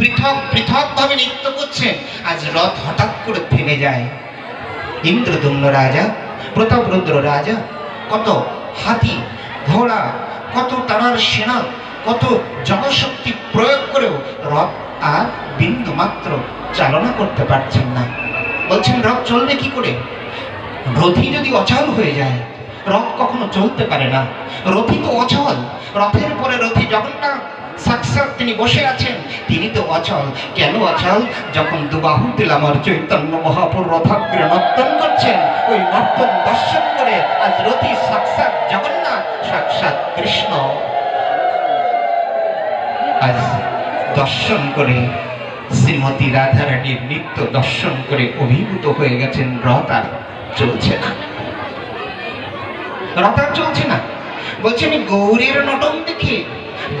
পৃথক ভাবে নৃত্য করছেন আজ রথ হঠাৎ করে থেমে যায়। ইন্দ্রদম্ন রাজা প্রতাপরুদ্র রাজা, কত হাতি, ঘোড়া, কত তারার সেনা, কত জনশক্তি প্রয়োগ করেও রথ আর বিন্দু মাত্র চালনা করতে পারছেন না। বলছেন, রথ চলবে কি করে? রথি যদি অচল হয়ে যায়, রথ কখনো চলতে পারে না। রথি তো অচল। রথের পরে রথি জগন্নাথ সাক্ষাৎ তিনি বসে আছেন। তিনি অচল কেন অচল যখন দুবাহু দিল আমার চৈতন্য মহাপুর রথাগ্রে নর্তন করছেন, ওই নর্তন দর্শন করে আজ রথি সাক্ষাৎ জগন্নাথ, সাক্ষাৎ কৃষ্ণ। আজ দর্শন করে শ্রীমতী রাধারানীর নিত্য দর্শন করে অভিভূত হয়ে গেছেন রথ আর চলছে না। রথ আর চলছে না। বলছেন গৌরীর নটন দেখে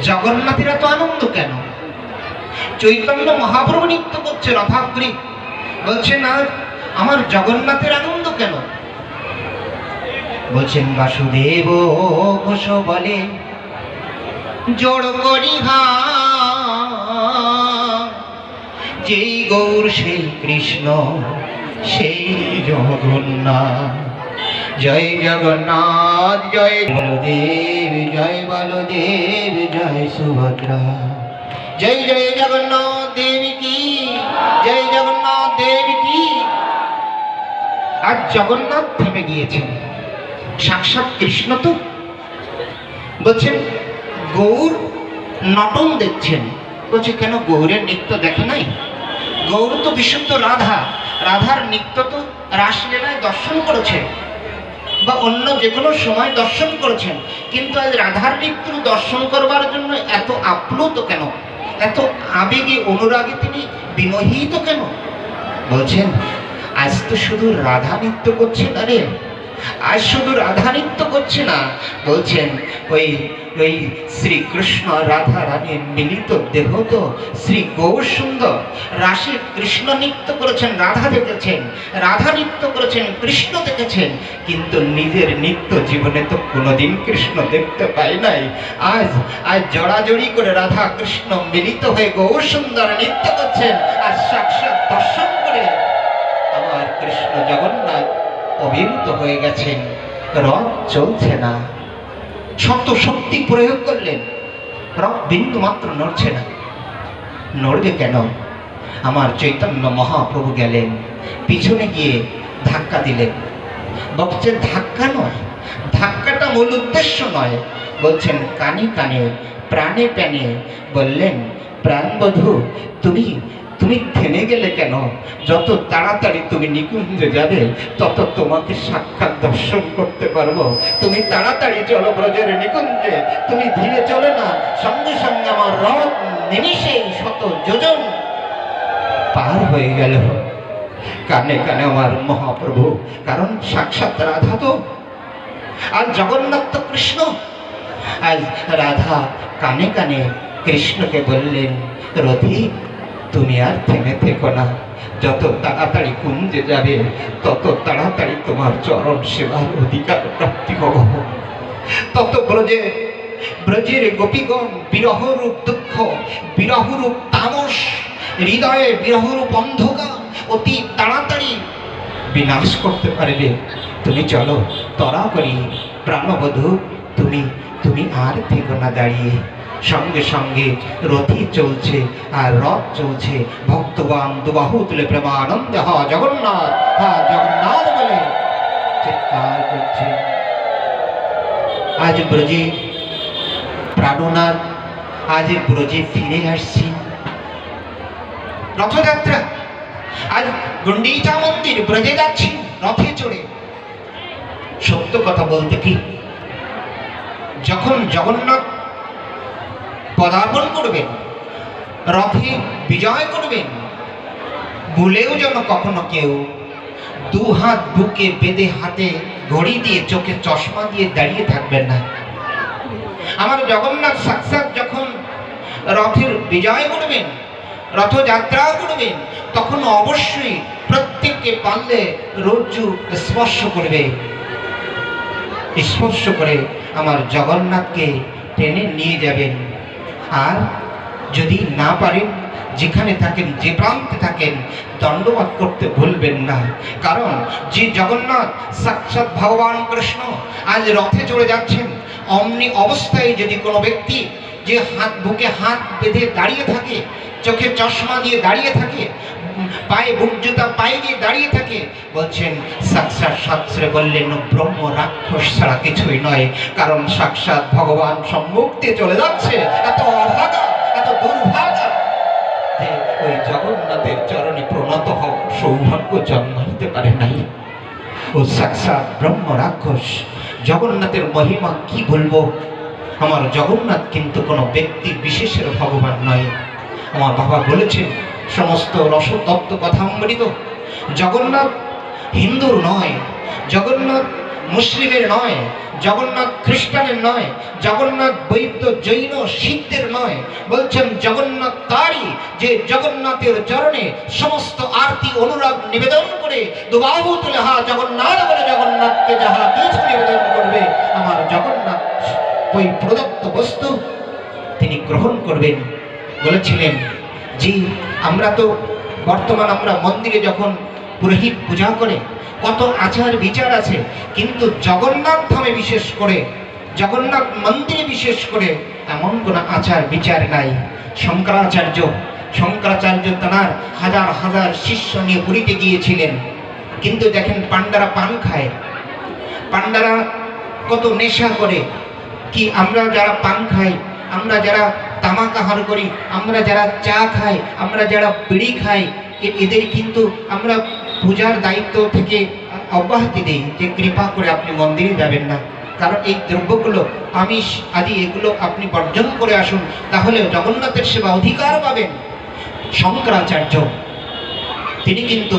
জগন্নাথের তো আনন্দ কেন? চৈতন্য মহাপ্রভু নৃত্য করছে রথাগ্রী বলছেন, আর আমার জগন্নাথের আনন্দ কেন? বলছেন, বাসুদেব ঘোষ বলে জোড় করি যেই গৌর, সেই কৃষ্ণ, সেই জগন্নাথ। জয় জগন্নাথ, জয় বলদেব জয় বলদেব, জয় সুভদ্রা। জয় জয় জগন্নাথ দেবী কি? জয় জগন্নাথ দেবী কি? আর জগন্নাথ থেমে গিয়েছেন। সাক্ষাৎ কৃষ্ণ তো। বলছেন, গৌর নটন দেখছেন। বলছে, কেন গৌরের নৃত্য দেখে নাই? গৌর তো বিশুদ্ধ রাধা। রাধার নৃত্য তো রাসলীলায় দর্শন করেছে বা অন্য যে কোনো সময় দর্শন করেছেন। কিন্তু আজ রাধার নৃত্য দর্শন করবার জন্য এত আপ্লুত কেন? এত আবেগে অনুরাগে তিনি বিমোহিত কেন? বলছেন, আজ তো শুধু রাধা নৃত্য করছে না রে আজ শুধু রাধা নৃত্য করছে না, বলছেন, ওই ওই শ্রীকৃষ্ণ রাধা রানীর মিলিত দেহ তো শ্রী গৌর সুন্দর। রাশি কৃষ্ণ নৃত্য করেছেন, রাধা দেখেছেন, রাধা নৃত্য করেছেন, কৃষ্ণ দেখেছেন, কিন্তু নিজের নিত্য জীবনে তো কোনোদিন কৃষ্ণ দেখতে পাই নাই। আজ আজ জড়াজড়ি করে রাধা কৃষ্ণ মিলিত হয়ে গৌর সুন্দর নৃত্য করছেন, আর সাক্ষাৎ দর্শন করে আমার কৃষ্ণ জগন্নাথ অভিভূত হয়ে গেছেন। রথ চলছে না। শত শক্তি প্রয়োগ করলেন। রথ বিন্দু মাত্র নড়ছে না। নড়বে কেন? আমার চৈতন্য মহাপ্রভু গেলেন। পিছনে গিয়ে ধাক্কা দিলেন। বলছেন ধাক্কা নয়, ধাক্কাটা মূল উদ্দেশ্য নয়। বলছেন কানে কানে, প্রাণে প্রাণে বললেন, প্রাণবধূ, তুমি তুমি থেমে গেলে কেন? যত তাড়াতাড়ি তুমি নিকুঞ্জে যাবে, তত তোমাকে সাক্ষাৎ দর্শন করতে পারব। তুমি তাড়াতাড়ি চলো ব্রজের নিকুঞ্জে, তুমি ধীরে চলে না, সঙ্গে সঙ্গে আমার রথ নিমিষেই শত যোজন পার হয়ে গেল। কানে কানে আমার মহাপ্রভু, কারণ সাক্ষাৎ রাধা তো। আর জগন্নাথ তো কৃষ্ণ, আজ রাধা কানে কানে কৃষ্ণকে বললেন, রথি তুমি আর থেমে থেকো না। যত তাড়াতাড়ি কুঞ্জে যাবে, তত তাড়াতাড়ি তোমার চরণ সেবার অধিকার প্রাপ্তি হব। তত ব্রজে, ব্রজের গোপীগণ, বিরহরূপ দুঃখ, বিরহরূপ তামস, হৃদয়ে বিরহরূপ অন্ধকার, অতি তাড়াতাড়ি বিনাশ করতে পারবে। তুমি চলো তরা করি প্রাণবধূ, তুমি তুমি আর থেকো না দাঁড়িয়ে। সঙ্গে সঙ্গে রথি চলছে আর রথ চলছে। ভক্তবান দুবাহু তুলে প্রেমানন্দ, হ জগন্নাথ, হা জগন্নাথ বলে চিৎকার করছে। আজ ব্রজে প্রাণনাথ, আজ ব্রজে ফিরে আসছি। রথযাত্রা, আজ গুন্ডিচা মন্দির, ব্রজে যাচ্ছি, রথে চড়ে। সত্য কথা বলতে কি? যখন জগন্নাথ পদার্পণ করবেন, রথে বিজয় করবেন, ভুলেও যেন কখনো কেউ দু হাত বুকে বেঁধে হাতে ঘড়ি দিয়ে চোখে চশমা দিয়ে দাঁড়িয়ে থাকবেন না। আমার জগন্নাথ সাক্ষাৎ যখন রথের বিজয় করবেন রথযাত্রাও করবেন, তখন অবশ্যই প্রত্যেককে পারলে রজ্জু স্পর্শ করবে। স্পর্শ করে আমার জগন্নাথকে টেনে নিয়ে যাবেন। আর যদি না পারেন, যেখানে থাকেন, যে প্রান্তে থাকেন দণ্ডবাদ করতে ভুলবেন না। কারণ যে জগন্নাথ, সাক্ষাৎ ভগবান কৃষ্ণ আজ রথে চলে যাচ্ছেন, অমনি অবস্থায় যদি কোনো ব্যক্তি যে হাত, বুকে হাত বেঁধে দাঁড়িয়ে থাকে, চোখে চশমা দিয়ে দাঁড়িয়ে থাকে পায়ে বুক জুতা, পায়ে দিয়ে দাঁড়িয়ে থাকে। বলছেন সাক্ষাৎ শাস্ত্রে বললেন, ব্রহ্ম রাক্ষস ছাড়া কিছুই নয়, কারণ সাক্ষাৎ ভগবান সম্মুখ দিয়ে চলে যাচ্ছে। এত অভাগা, এত দুর্ভাগা। ওই জগন্নাথের চরণে প্রণত হও, সৌভাগ্য জন্ম হতে পারে নাই। ও সাক্ষাৎ ব্রহ্ম রাক্ষস, জগন্নাথের মহিমা কি বলব? আমার জগন্নাথ কিন্তু কোনো ব্যক্তি বিশেষের ভগবান নয়। আমার বাবা বলেছেন সমস্ত রসতত্ত্ব কথা অমৃত। জগন্নাথ হিন্দুর নয়, জগন্নাথ মুসলিমের নয়, জগন্নাথ খ্রিস্টানের নয়, জগন্নাথ বৈদ্য জৈন শিখদের নয়, বলছেন জগন্নাথ তারই যে জগন্নাথের চরণে সমস্ত আরতি, অনুরাগ নিবেদন করে দুবাহু তুলে হা জগন্নাথ বলে জগন্নাথকে যাহা কিছু নিবেদন করবে, আমার জগন্নাথ ওই প্রদত্ত বস্তু তিনি গ্রহণ করবেন বলেছিলেন। যে আমরা তো বর্তমান আমরা মন্দিরে যখন পুরোহিত পূজা করে, কত আচার বিচার আছে, কিন্তু জগন্নাথ ধামে বিশেষ করে, জগন্নাথ মন্দিরে বিশেষ করে এমন কোনো আচার বিচার নাই। শঙ্করাচার্য শঙ্করাচার্য তাঁর হাজার হাজার শিষ্য নিয়ে পুরীতে গিয়েছিলেন। কিন্তু দেখেন পাণ্ডারা পান খায়। পাণ্ডারা কত নেশা করে। কি আমরা যারা পান খাই, আমরা যারা তামাক আহার করি। আমরা যারা চা খাই, আমরা যারা বিড়ি খাই এদের কিন্তু আমরা পূজার দায়িত্ব থেকে অব্যাহতি দিই যে কৃপা করে আপনি মন্দিরে যাবেন না। কারণ এই দ্রব্যগুলো, আমিষ আদি এগুলো আপনি বর্জন করে আসুন, তাহলে জগন্নাথের সেবা অধিকার পাবেন। শঙ্করাচার্য, তিনি কিন্তু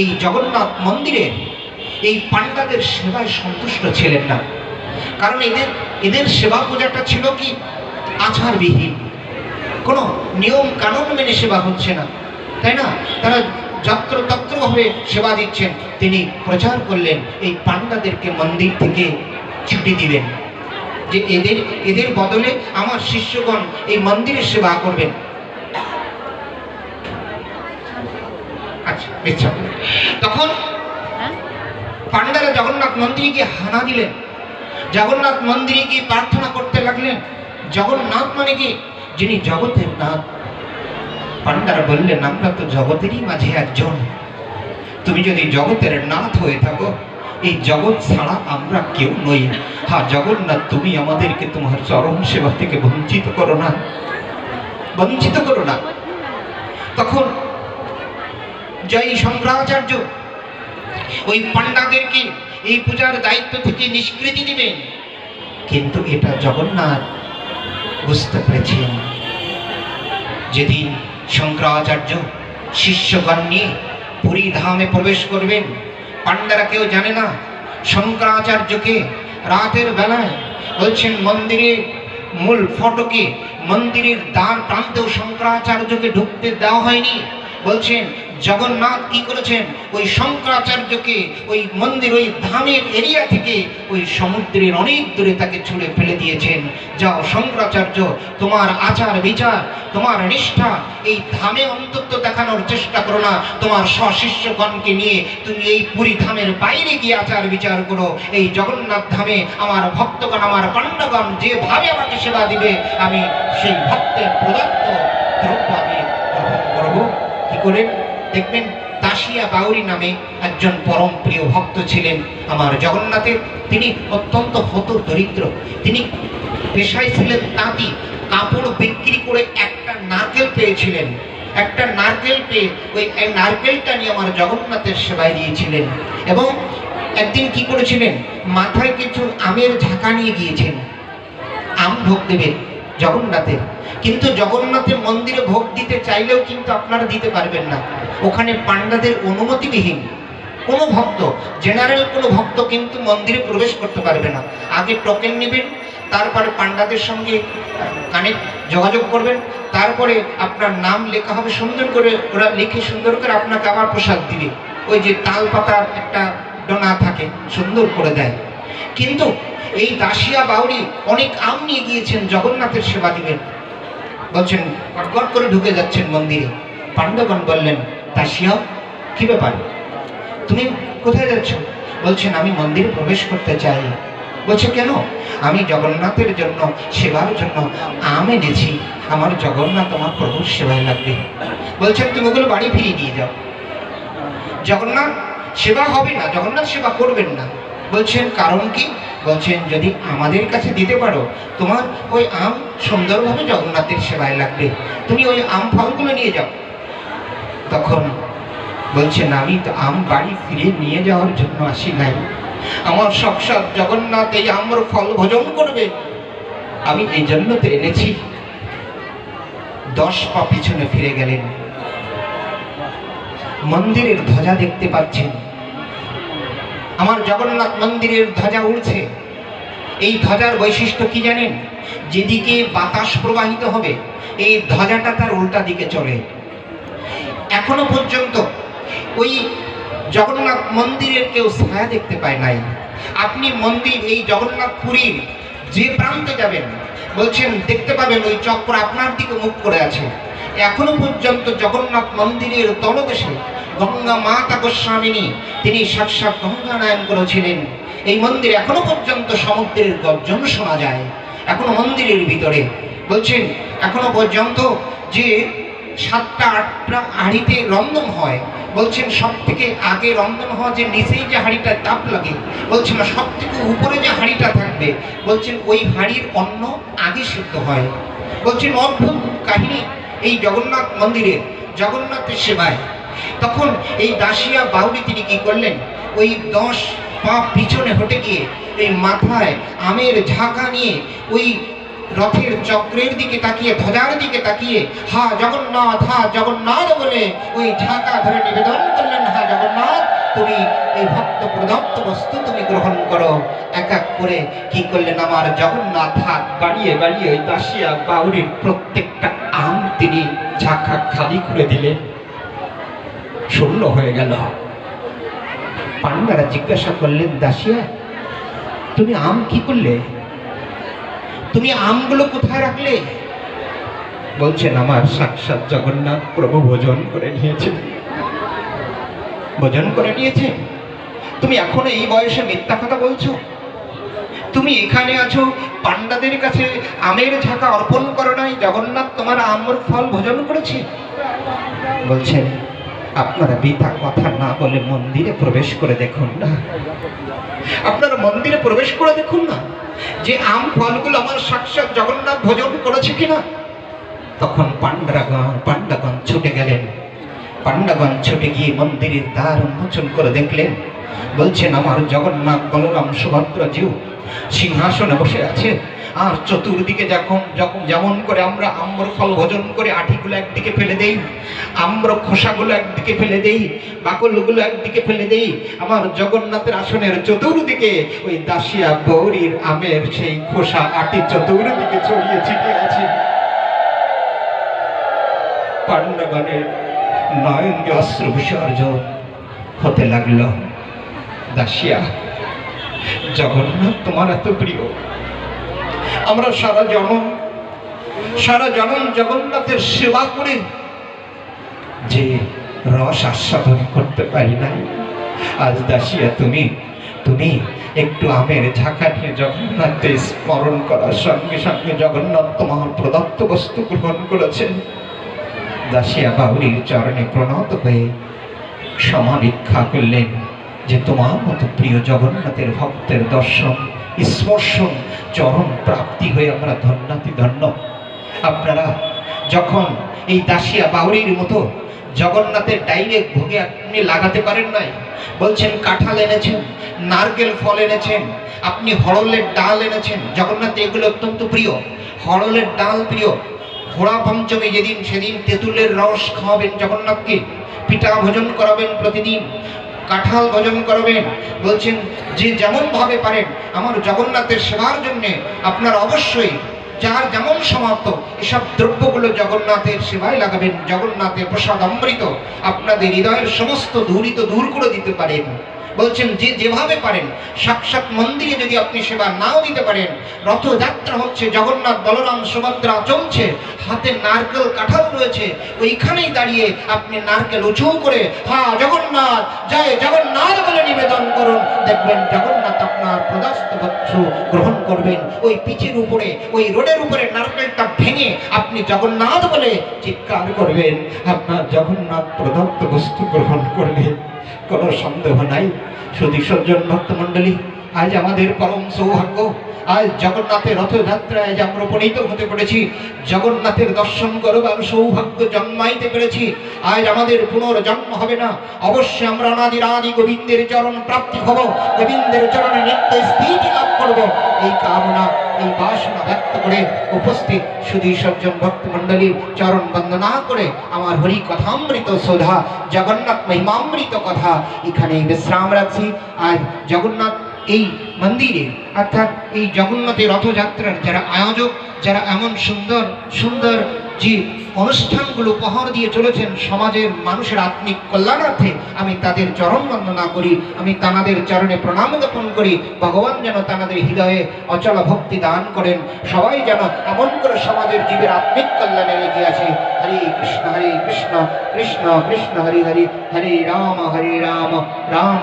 এই জগন্নাথ মন্দিরে এই পাণ্ডাদের সেবায় সন্তুষ্ট ছিলেন না। কারণ এদের এদের সেবা পূজাটা ছিল কি? আচারবিহীন। কোনো নিয়ম কানুন মেনে সেবা হচ্ছে না তাই না? তারা যত্র তত্রভাবে সেবা দিচ্ছেন। তিনি প্রচার করলেন এই পাণ্ডাদেরকে মন্দির থেকে ছুটি দিবেন যে এদের এদের বদলে আমার শিষ্যগণ এই মন্দিরের সেবা করবেন। আচ্ছা তখন পাণ্ডারা জগন্নাথ মন্দিরে গিয়ে হানা দিলেন। জগন্নাথ মন্দিরে গিয়ে প্রার্থনা করতে লাগলেন। জগন্নাথ মানে কি? যিনি জগতের নাথ। পাণ্ডারা বললেন, আমরা তো জগতেরই মাঝে একজন। তুমি যদি জগতের নাথ হয়ে থাকো, এই জগৎ ছাড়া আমরা কেউ নই। হা জগন্নাথ, তুমি আমাদেরকে তোমার চরম সেবা থেকে বঞ্চিত করো না। বঞ্চিত করো না। তখন জয় শঙ্করাচার্য ওই পাণ্ডাদেরকে এই পূজার দায়িত্ব থেকে নিষ্কৃতি দিবেন কিন্তু এটা জগন্নাথ বুঝতে পেরেছেন যেদিন শঙ্করাচার্য শিষ্যগণ নিয়ে পুরী ধামে প্রবেশ করবেন, পাণ্ডারা কেউ জানে না, শঙ্করাচার্যকে রাতের বেলায় বলছেন, মন্দিরে মূল ফটকে মন্দিরের দ্বার প্রান্তেও শঙ্করাচার্যকে ঢুকতে দেওয়া হয়নি। বলছেন জগন্নাথ কি করেছেন? ওই শঙ্করাচার্যকে, ওই মন্দির, ওই ধামের এরিয়া থেকে ওই সমুদ্রের অনেক দূরে তাকে ছুঁড়ে ফেলে দিয়েছেন। যাও শঙ্করাচার্য, তোমার আচার বিচার, তোমার নিষ্ঠা, এই ধামে অন্তত দেখানোর চেষ্টা করো না। তোমার সশিষ্যগণকে নিয়ে তুমি এই পুরী ধামের বাইরে গিয়ে আচার বিচার করো। এই জগন্নাথ ধামে আমার ভক্তগণ, আমার পাণ্ডগণ যেভাবে আমাকে সেবা দিবে, আমি সেই ভক্তের প্রদত্ত দ্রব্য আমি গ্রহণ করব। কি করে দেখবেন তাসিয়া বাউরি নামে একজন পরম প্রিয় ভক্ত ছিলেন আমার জগন্নাথের। তিনি অত্যন্ত হত দরিদ্র। তিনি পেশায় ছিলেন তাঁতি, কাপড় বিক্রি করে একটা নারকেল পেয়েছিলেন। একটা নারকেল পেয়ে ওই নারকেলটা নিয়ে আমার জগন্নাথের সেবায় দিয়েছিলেন। এবং একদিন কি করেছিলেন? মাথায় কিছু আমের ঝাঁকা নিয়ে গিয়েছেন। আম ভোগ দেবেন জগন্নাথের। কিন্তু জগন্নাথের মন্দিরে ভোগ দিতে চাইলেও কিন্তু আপনারা দিতে পারবেন না। ওখানে পাণ্ডাদের অনুমতিবিহীন। কোনো ভক্ত জেনারেল কোনো ভক্ত কিন্তু মন্দিরে প্রবেশ করতে পারবে না। আগে টোকেন নেবেন, তারপরে পাণ্ডাদের সঙ্গে কানেক্ট যোগাযোগ করবেন, তারপরে আপনার নাম লেখা হবে সুন্দর করে, ওরা লিখে সুন্দর করে আপনাকে আবার প্রসাদ দিবে। ওই যে তাল পাতার একটা ডোনা থাকে, সুন্দর করে দেয়। কিন্তু এই দাসিয়া বাউরি অনেক আম নিয়ে গিয়েছেন জগন্নাথের সেবা দিবেন বলছেন, কটকট করে ঢুকে যাচ্ছেন মন্দিরে। পাণ্ডবগণ বললেন দাসিয়া কি ব্যাপার? তুমি কোথায় যাচ্ছ? বলছেন, আমি মন্দিরে প্রবেশ করতে চাই। বলছে, কেন? আমি জগন্নাথের জন্য, সেবার জন্য আম এনেছি। আমার জগন্নাথ আমার প্রভুর সেবায় লাগবে। বলছেন, তুমি ওগুলো বাড়ি ফিরিয়ে দিয়ে যাও। জগন্নাথ সেবা হবে না, জগন্নাথ সেবা করবেন না। বলছেন, কারণ কি? বলছেন, যদি আমাদের কাছে দিতে পারো, তোমার ওই আম সুন্দরভাবে জগন্নাথের সেবায় লাগবে। তুমি ওই আম ফলগুলো নিয়ে যাও। তখন বলছেন, আমি তো আম বাড়ি ফিরে নিয়ে যাওয়ার জন্য আসি নাই। আমার সাক্ষাৎ জগন্নাথ এই আম্র ফল ভোজন করবে। আমি এই জন্য তো এনেছি। দশ পা পিছনে ফিরে গেলেন। মন্দিরের ধ্বজা দেখতে পাচ্ছেন। আমার জগন্নাথ মন্দিরের ধ্বজা উড়ছে। এই ধ্বজার বৈশিষ্ট্য কি জানেন? যেদিকে বাতাস প্রবাহিত হবে, এই ধ্বজাটা তার উল্টা দিকে চলে। এখনও পর্যন্ত ওই জগন্নাথ মন্দিরের কেউ ছায়া দেখতে পায় নাই। আপনি মন্দির, এই জগন্নাথ পুরীর যে প্রান্তে যাবেন, বলছেন, দেখতে পাবেন ওই চক্র আপনার দিকে মুখ করে আছে। এখনও পর্যন্ত জগন্নাথ মন্দিরের তলদেশে গঙ্গা মাতা গোস্বামিনী, তিনি সাক্ষাৎ গঙ্গানায়ন করেছিলেন। এই মন্দিরে এখনও পর্যন্ত সমুদ্রের গর্জন শোনা যায়। এখনও মন্দিরের ভিতরে। বলছেন, এখনও পর্যন্ত যে সাতটা আটটা হাঁড়িতে রন্ধন হয়, বলছেন সব থেকে আগে রন্ধন হওয়া যে নিচেই যে হাঁড়িটা তাপ লাগে, বলছেন সব থেকে উপরে যে হাঁড়িটা থাকবে, বলছেন, ওই হাঁড়ির অন্ন আগে সিদ্ধ হয়। বলছেন, অদ্ভুত কাহিনী এই জগন্নাথ মন্দিরে জগন্নাথের সেবায়। তখন এই দাসিয়া বাউরি তিনি কি করলেন? ওই দশ পা পিছনে হটে গিয়ে এই মাথায় আমের ঝাঁকা নিয়ে ওই রথের চক্রের দিকে তাকিয়ে, ধ্বজার দিকে তাকিয়ে, হা জগন্নাথ হা জগন্নাথ বলে ওই ঝাঁকা ধরে নিবেদন করলেন, হা জগন্নাথ, তুমি এই ভক্ত প্রদত্ত বস্তু তুমি গ্রহণ করো। এক এক করে কি করলেন আমার জগন্নাথ? হাত বাড়িয়ে বাড়িয়ে ওই দাসিয়া বাউরির প্রত্যেকটা আম তিনি ঝাঁকা খালি করে দিলেন। শূন্য হয়ে গেল। পান্ডারা জিজ্ঞাসা করলেন, দাসিয়া, তুমি আম কি করলে? তুমি আমগুলো কোথায় রাখলে? বলছেন, আমার সাক্ষাৎ জগন্নাথ প্রভু ভোজন করে নিয়েছে ভোজন করে নিয়েছে তুমি এখনও এই বয়সে মিথ্যা কথা বলছো? তুমি এখানে আছো, পান্ডাদের কাছে আমের ঝাঁকা অর্পণ করো নাই, জগন্নাথ তোমার আমর ফল ভোজন করেছে। বলছেন আপনারা বৃথা কথা না বলে মন্দিরে প্রবেশ করে দেখুন না। আপনারা মন্দিরে প্রবেশ করে দেখুন না, যে আম ফলগুলো আমার সাক্ষাৎ জগন্নাথ ভোজন করেছে কিনা। তখন পাণ্ডাগণ পাণ্ডাগণ ছুটে গেলেন। পাণ্ডাগণ ছুটে গিয়ে মন্দিরের দ্বার উন্মোচন করে দেখলেন। বলছেন, আমার জগন্নাথ বলরাম সুভদ্রা জিউ, সিংহাসনে বসে আছে আর চতুর্দিকে যখন যখন যেমন করে আমরা আম্র ফল ভোজন করে আঠিগুলো একদিকে ফেলে দেই, আম্র খোসাগুলো একদিকে ফেলে দেই, বাকলগুলো একদিকে ফেলে দেই, আমার জগন্নাথের আসনের চতুর্দিকে ওই দাসিয়া গৌরীর আমের সেই খোসা আটি চতুর্দিকে ছড়িয়ে ছিটিয়ে আছে। পাণ্ডবনের নয়ন অস্ত্র বিসর্জন হতে লাগল। দাসিয়া, জগন্নাথ তোমার এত প্রিয়। আমরা সারা জনম সারা জনম জগন্নাথের সেবা করে যে রস আস্বাদন করতে পারি নাই। আজ দাসিয়া, তুমি তুমি একটু আমের ঝাঁকা নিয়ে জগন্নাথকে স্মরণ করার সঙ্গে সঙ্গে জগন্নাথ তোমার প্রদত্ত বস্তু গ্রহণ করেছেন। দাসিয়া বাউরির চরণে প্রণত হয়ে সমালিক্ষা করলেন যে তোমার মতো প্রিয় জগন্নাথের ভক্তের দর্শন স্পর্শন, চরম প্রাপ্তি হয়ে আমরা ধন্যাতি ধন্য। আপনারা যখন এই দাসিয়া বাউরির মতো জগন্নাথের ডাইরেক্ট ভোগে আপনি লাগাতে পারেন নাই, বলছেন কাঁঠাল এনেছেন, নারকেল ফল এনেছেন, আপনি হরলের ডাল এনেছেন, জগন্নাথ, এগুলো অত্যন্ত প্রিয়, হরলের ডাল প্রিয়। ঘোড়া পঞ্চমী যেদিন, সেদিন তেঁতুলের রস খাওয়াবেন জগন্নাথকে, পিঠা ভোজন করাবেন প্রতিদিন কাঁঠাল ভোজন করবেন। বলছেন যে যেমন ভাবে পারেন। আমার জগন্নাথের সেবার জন্য আপনার অবশ্যই যার যেমন সমাপ্ত, এসব দ্রব্যগুলো জগন্নাথের সেবায় লাগাবেন। জগন্নাথের প্রসাদ অমৃত আপনাদের হৃদয়ের সমস্ত দূরিত দূর করে দিতে পারেন। বলছেন, যে যেভাবে পারেন, সাক্ষাৎ মন্দিরে যদি আপনি সেবা নাও দিতে পারেন, রথযাত্রা হচ্ছে জগন্নাথ বলরাম সুভদ্রা চলছে, হাতে নারকেল কাঠাল রয়েছে, ওইখানেই দাঁড়িয়ে আপনি নারকেল উঁচু করে, হা জগন্নাথ, জয় জগন্নাথ বলে নিবেদন করুন। দেখবেন জগন্নাথ আপনার প্রদস্ত বৎস গ্রহণ করবেন। ওই পিচের উপরে, ওই রোডের উপরে নারকেলটা ভেঙে আপনি জগন্নাথ বলে চিৎকার করবেন। আপনার জগন্নাথ প্রদত্ত বস্তু গ্রহণ করবে কোনো সন্দেহ নাই। শুধু সজ্জন ভক্তমণ্ডলী, আজ আমাদের পরম সৌভাগ্য, আজ জগন্নাথের রথযাত্রায় যে আমরা উপনীত হতে পেরেছি। জগন্নাথের দর্শন করবার সৌভাগ্য জন্মাইতে পেরেছি। আজ আমাদের পুনর্জন্ম হবে না। অবশ্যই আমরা অনাদির আদি গোবিন্দের চরণ প্রাপ্তি হব। গোবিন্দের চরণে নিত্য স্থিতি লাভ করব। এই কামনা এই বাসনা ব্যক্ত করে উপস্থিত শুধু সজ্জন ভক্ত মণ্ডলীর চরণ বন্দনা করে আমার হরি কথামৃত সোধা, জগন্নাথ মহিমামৃত কথা এখানে বিশ্রাম রাখছি। আর জগন্নাথ এই মন্দিরে, অর্থাৎ এই জগন্নাথের রথযাত্রার যারা আয়োজক, যারা এমন সুন্দর সুন্দর যে অনুষ্ঠানগুলো উপহার দিয়ে চলেছেন সমাজের মানুষের আত্মিক কল্যাণার্থে, আমি তাদের চরণ বন্দনা করি, আমি তানাদের চরণে প্রণাম জ্ঞাপন করি, ভগবান যেন তানাদের হৃদয়ে অচল ভক্তি দান করেন, সবাই যেন এমন করে সমাজের জীবের আত্মিক কল্যাণে লেগে আছে। হরে কৃষ্ণ হরে কৃষ্ণ কৃষ্ণ কৃষ্ণ, হরে হরে হরে রাম হরে রাম রাম।